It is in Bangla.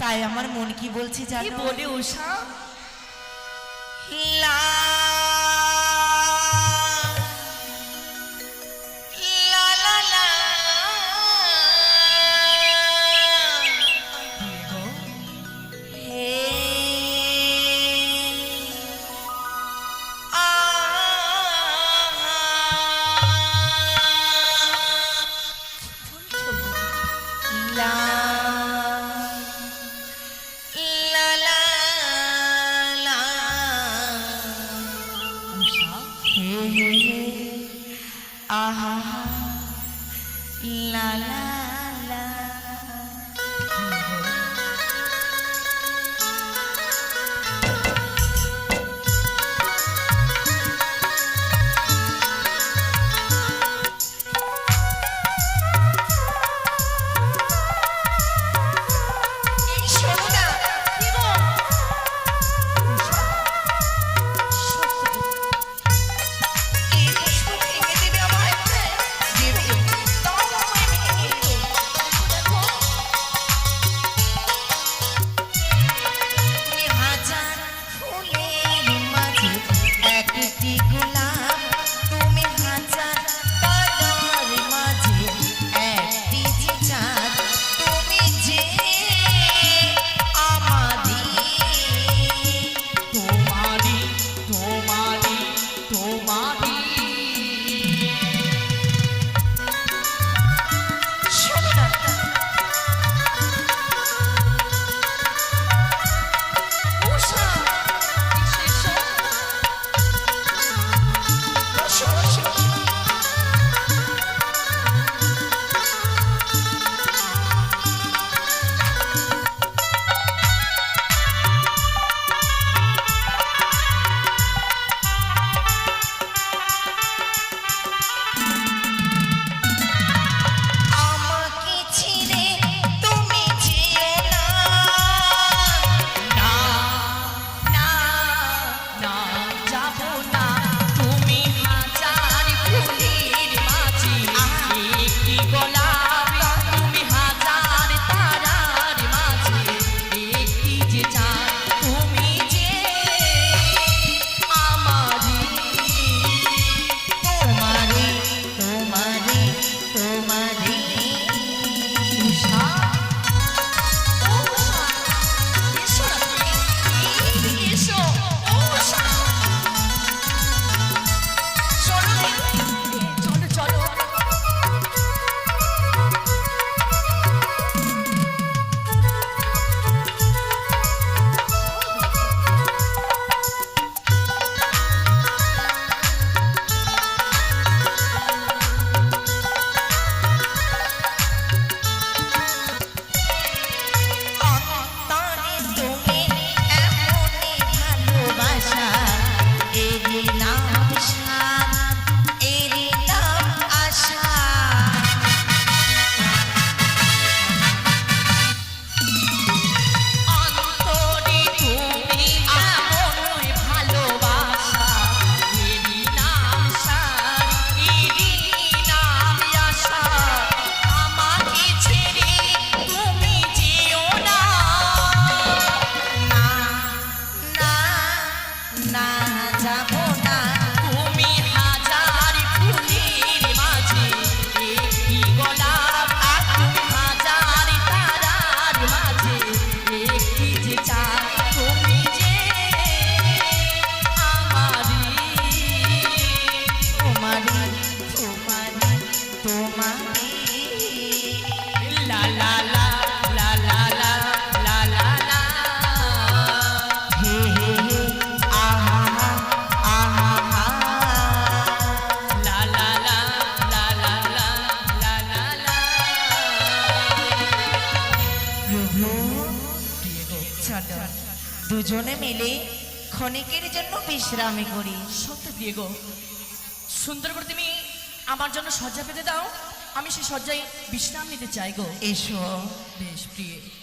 তাই আমার মন কি বলছে জানো? বলে ওষা হে দুজনে মিলে ক্ষণিকের জন্য বিশ্রামে করি। সত্য দিয়েগো সুন্দর করে তুমি আমার জন্য শয্যা পেতে দাও। আমি সেই শয্যায় বিশ্রাম নিতে চাই গো। এসো। বেশ প্রিয়।